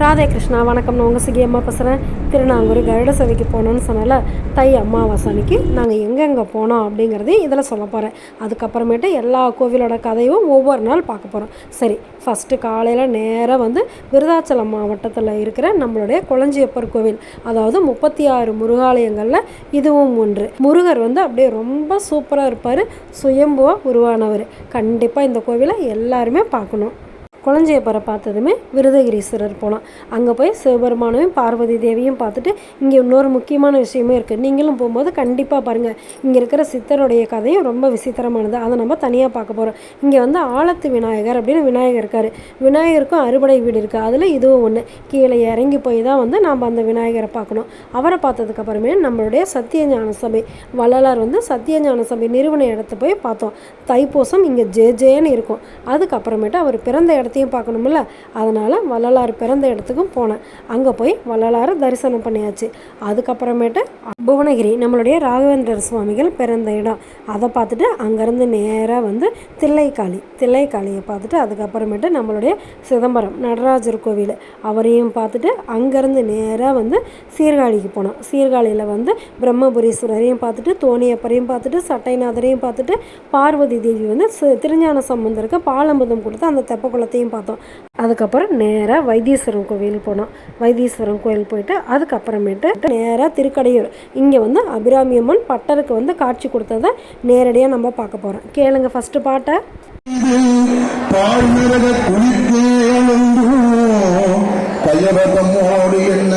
ராதே கிருஷ்ணா வணக்கம். நான் உங்கள் சிகி அம்மா பேசுகிறேன் திருநாங்கூர் கருட சபைக்கு போனோன்னு சொன்னால தை அமாவாசை அன்னைக்கு நாங்கள் எங்கெங்கே போனோம் அப்படிங்கிறதையும் இதில் சொல்ல போகிறேன் அதுக்கப்புறமேட்டு எல்லா கோவிலோட கதையும் ஒவ்வொரு நாள் பார்க்க போகிறோம் சரி ஃபஸ்ட்டு காலையில் நேராக வந்து விருதாச்சலம் மாவட்டத்தில் இருக்கிற நம்மளுடைய குளஞ்சியப்பர் கோவில் அதாவது முப்பத்தி ஆறு முருகாலயங்களில் இதுவும் ஒன்று. முருகர் வந்து அப்படியே ரொம்ப சூப்பராக இருப்பார். சுயம்புவாக உருவானவர். கண்டிப்பாக இந்த கோவிலை எல்லாருமே பார்க்கணும். குளஞ்சியப்பரை பார்த்ததுமே விருதகிரீஸ்வரர் போகலாம் அங்கே போய் சிவபெருமானையும் பார்வதி தேவியும் பார்த்துட்டு இங்கே இன்னொரு முக்கியமான விஷயமும் இருக்குது நீங்களும் போகும்போது கண்டிப்பாக பாருங்கள் இங்கே இருக்கிற சித்தருடைய கதையும் ரொம்ப விசித்திரமானது. அதை நம்ம தனியாக பார்க்க போகிறோம் இங்கே வந்து ஆழத்து விநாயகர் அப்படின்னு விநாயகர் இருக்கார். விநாயகருக்கும் அறுபடை வீடு இருக்குது அதில் இதுவும் ஒன்று கீழே இறங்கி போய் தான் வந்து நாம் அந்த விநாயகரை பார்க்கணும். அவரை பார்த்ததுக்கப்புறமே நம்மளுடைய சத்தியஞான சபை. வள்ளலார் வந்து சத்தியஞான சபை நிறுவன இடத்த போய் பார்த்தோம். தைப்பூசம் இங்கே ஜே ஜேன்னு இருக்கும். அதுக்கப்புறமேட்டு அவர் பிறந்த எல்லாத்தையும் பார்க்கணும்ல அதனால் வள்ளலார் பிறந்த இடத்துக்கும் போனேன். அங்கே போய் வள்ளலாரை தரிசனம் பண்ணியாச்சு. அதுக்கப்புறமேட்டு புவனகிரி நம்மளுடைய ராகவேந்திர சுவாமிகள் பிறந்த இடம். அதை பார்த்துட்டு அங்கேருந்து நேராக வந்து தில்லைக்காளி தில்லைக்காளியை பார்த்துட்டு அதுக்கப்புறமேட்டு நம்மளுடைய சிதம்பரம் நடராஜர் கோவில். அவரையும் பார்த்துட்டு அங்கேருந்து நேராக வந்து சீர்காழிக்கு போனோம். சீர்காழியில் வந்து பிரம்மபுரீஸ்வரரையும் பார்த்துட்டு தோணியப்பரையும் பார்த்துட்டு சட்டைநாதரையும் பார்த்துட்டு பார்வதி தேவி வந்து திருஞான சம்பந்தருக்கு பாலமுதம் கொடுத்து அந்த தெப்ப எல்லாத்தையும் பார்த்தோம். அதுக்கப்புறம் நேராக வைத்தீஸ்வரன் கோவில் போனோம். வைத்தீஸ்வரன் கோவில் போயிட்டு அதுக்கப்புறமேட்டு நேராக திருக்கடையூர். இங்கே வந்து அபிராமி அம்மன் பட்டருக்கு வந்து காட்சி கொடுத்ததை நேரடியாக நம்ம பார்க்க போகிறோம் கேளுங்க ஃபஸ்ட்டு பாட்டை. தாழ்மிரக என்ன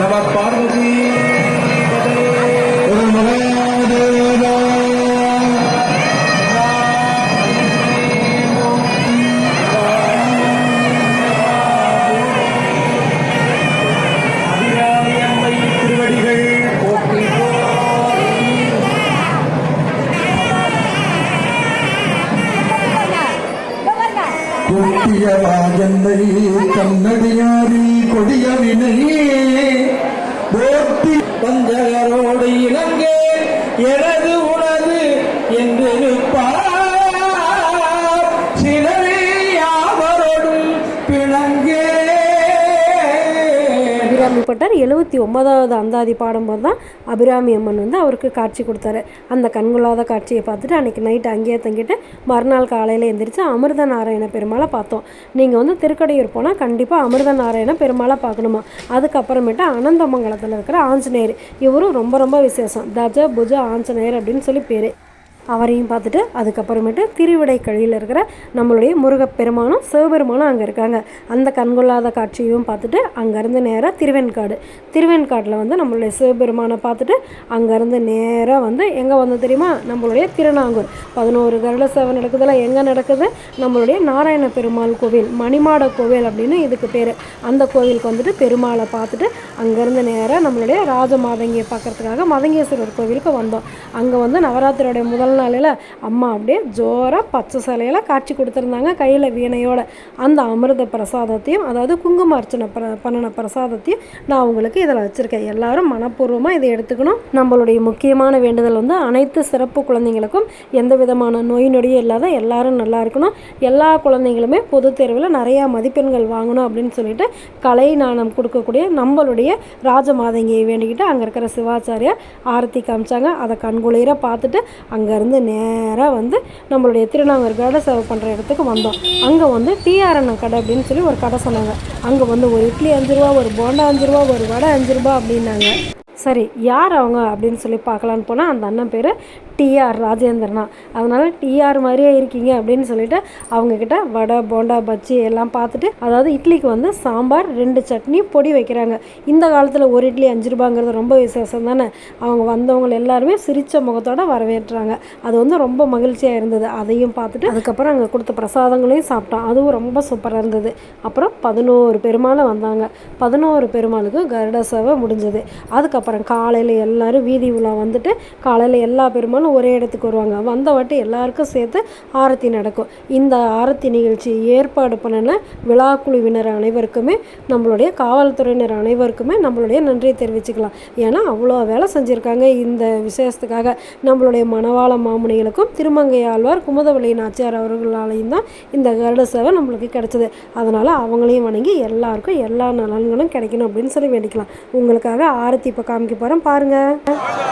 நம பார்வதி குட்டிய ராஜன்னை கண்ணடியாரி கொடிய வினையே. போற்றி வந்தகரோடு இலங்கே எனது உனது என்று சிலரே யாவரோடும் பிணங்கே. அபிராமி எழுபத்தி ஒன்பதாவது அந்தாதி பாடும்போது தான் அபிராமி அம்மன் வந்து அவருக்கு காட்சி கொடுத்தாரு. அந்த கண்கொள்ளாத காட்சியை பார்த்துட்டு அன்றைக்கி நைட்டு அங்கேயே தங்கிட்டு மறுநாள் காலையில் எந்திரிச்சு அமிர்த நாராயண பெருமாளை பார்த்தோம். நீங்கள் வந்து திருக்கடையூர் போனால் கண்டிப்பாக அமிர்த நாராயண பெருமாளை பார்க்கணுமா? அதுக்கப்புறமேட்டு அனந்தமங்கலத்தில் இருக்கிற ஆஞ்சநேயர். இவரும் ரொம்ப ரொம்ப விசேஷம். தஜ புஜ ஆஞ்சநேயர் அப்படின்னு சொல்லி பேர். அவரையும் பார்த்துட்டு அதுக்கப்புறமேட்டு திருவிடை கழியில் இருக்கிற நம்மளுடைய முருகப்பெருமானும் சிவபெருமானும் அங்கே இருக்காங்க. அந்த கண்கொள்ளாத காட்சியும் பார்த்துட்டு அங்கேருந்து நேராக திருவெண்காடு. திருவெண்காட்டில் வந்து நம்மளுடைய சிவபெருமானை பார்த்துட்டு அங்கேருந்து நேராக வந்து எங்கே வந்து தெரியுமா? நம்மளுடைய திருநாங்கூர். பதினோரு கருட சேவை நடக்குதெல்லாம் எங்கே நடக்குது? நம்மளுடைய நாராயண பெருமாள் கோவில் மணிமாட கோவில் அப்படின்னு இதுக்கு பேர். அந்த கோவிலுக்கு வந்துட்டு பெருமாளை பார்த்துட்டு அங்கேருந்து நேராக நம்மளுடைய ராஜ மாதங்கியை பார்க்கறதுக்காக மதங்கேஸ்வரர் கோவிலுக்கு வந்தோம். அங்கே வந்து நவராத்திரியோடைய முதல் நாளில் அம்மா அப்படியே ஜோராக பச்சை சிலையில காட்சி கொடுத்துருந்தாங்க. கையில் வீணையோட அந்த அமிர்த பிரசாதத்தையும் அதாவது குங்கும அர்ச்சனை பிர பண்ணின பிரசாதத்தையும் நான் உங்களுக்கு இதில் வச்சுருக்கேன். எல்லாரும் மனப்பூர்வமாக இதை எடுத்துக்கணும். நம்மளுடைய முக்கியமான வேண்டுதல் வந்து அனைத்து சிறப்பு குழந்தைங்களுக்கும் எந்த விதமான நோய் நொடியும் இல்லாத எல்லாரும் நல்லா இருக்கணும். எல்லா குழந்தைங்களுமே பொதுத் தேர்வில் நிறையா மதிப்பெண்கள் வாங்கணும் அப்படின்னு சொல்லிட்டு கலை நாணம் கொடுக்கக்கூடிய நம்மளுடைய ராஜமாதங்கியை வேண்டிக்கிட்டு அங்கே இருக்கிற சிவாச்சாரியார் ஆரத்தி காமிச்சாங்க. அதை கண்குளிர பார்த்துட்டு அங்கே இருந்து நேராக வந்து நம்மளுடைய திருநாங்கூர் கடை சேவை பண்ணுற இடத்துக்கு வந்தோம். அங்கே வந்து டிஆர்என் கடை அப்படின்னு சொல்லி ஒரு கடை சொன்னாங்க. அங்கே வந்து ஒரு இட்லி அஞ்சு ரூபா ஒரு போண்டா அஞ்சு ரூபா ஒரு வடை அஞ்சு ரூபா அப்படின்னாங்க. சரி யார் அவங்க அப்படின்னு சொல்லி பார்க்கலான்னு போனால் அந்த அண்ணன் பேர் டிஆர் ராஜேந்திரனா. அதனால் டிஆர் மாதிரியே இருக்கீங்க அப்படின்னு சொல்லிட்டு அவங்கக்கிட்ட வடை போண்டா பஜ்ஜி எல்லாம் பார்த்துட்டு அதாவது இட்லிக்கு வந்து சாம்பார் ரெண்டு சட்னி பொடி வைக்கிறாங்க. இந்த காலத்தில் ஒரு இட்லி அஞ்சு ரூபாங்கிறது ரொம்ப விசேஷம் தானே? அவங்க வந்தவங்க எல்லாருமே சிரித்த முகத்தோடு வரவேற்றாங்க. அது வந்து ரொம்ப மகிழ்ச்சியாக இருந்தது. அதையும் பார்த்துட்டு அதுக்கப்புறம் அங்கே கொடுத்த பிரசாதங்களையும் சாப்பிட்டோம். அதுவும் ரொம்ப சூப்பராக இருந்தது. அப்புறம் பதினோரு பெருமாளை வந்தாங்க. பதினோரு பெருமாளுக்கு கருட சேவை முடிஞ்சது. அதுக்கப்புறம் காலையில் எல்லாரும் வீதி உலா வந்துட்டு காலையில் எல்லா பெருமாளும் ஒரே இடத்துக்கு வருவாங்க. வந்த வாட்டி எல்லாருக்கும் சேர்த்து ஆரத்தி நடக்கும். இந்த ஆரத்தி நிகழ்ச்சி ஏற்பாடு பண்ணின விழா குழுவினர் அனைவருக்குமே நம்மளுடைய காவல்துறையினர் அனைவருக்குமே நம்மளுடைய நன்றியை தெரிவிச்சுக்கலாம். ஏன்னா அவ்வளோ வேலை செஞ்சுருக்காங்க. இந்த விசேஷத்துக்காக நம்மளுடைய மணவாள மாமுனிகளுக்கும் திருமங்கை ஆழ்வார் குமுதவள்ளி நாச்சியார் அவர்களாலையும் தான் இந்த கருட சேவை நம்மளுக்கு கிடச்சிது. அதனால் அவங்களையும் வணங்கி எல்லாருக்கும் எல்லா நலன்களும் கிடைக்கணும் அப்படின்னு சொல்லி வேண்டிக்கலாம். உங்களுக்காக ஆரத்தி இப்போ காமிக்க போகிறேன் பாருங்கள்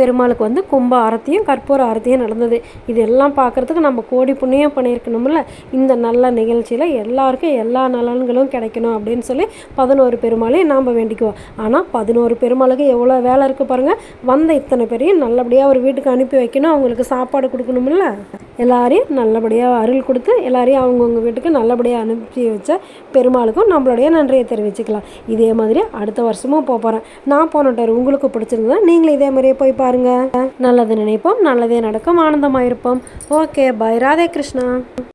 பெருமாளுக்கு வந்து கும்ப ஆரத்தியும் கற்பூர ஆரத்தியும் நடந்தது. இதெல்லாம் பார்க்குறதுக்கு நம்ம கோடி புண்ணியம் பண்ணியிருக்கணும்ல? இந்த நல்ல நிகழ்ச்சியில் எல்லாருக்கும் எல்லா நலன்களும் கிடைக்கணும் அப்படின்னு சொல்லி பதினோரு பெருமாளையும் நாம் வேண்டிக்குவோம். ஆனால் பதினோரு பெருமாளுக்கு எவ்வளோ வேலை இருக்குது பாருங்கள் வந்த இத்தனை பேரையும் நல்லபடியாக ஒரு வீட்டுக்கு அனுப்பி வைக்கணும். அவங்களுக்கு சாப்பாடு கொடுக்கணும்ல? எல்லாரையும் நல்லபடியாக அருள் கொடுத்து எல்லாரையும் அவங்கவுங்க வீட்டுக்கு நல்லபடியாக அனுப்பி வச்ச பெருமாளுக்கும் நம்மளுடைய நன்றியை தெரிவிச்சுக்கலாம். இதே மாதிரி அடுத்த வருஷமும் போக போகிறேன் நான் போன உங்களுக்கு பிடிச்சிருந்தா நீங்களும் இதே மாதிரியே போய் பாருங்கள் நல்லது நினைப்போம் நல்லதே நடக்கும் ஆனந்தமாக இருப்போம் ஓகே பை ராதே கிருஷ்ணா.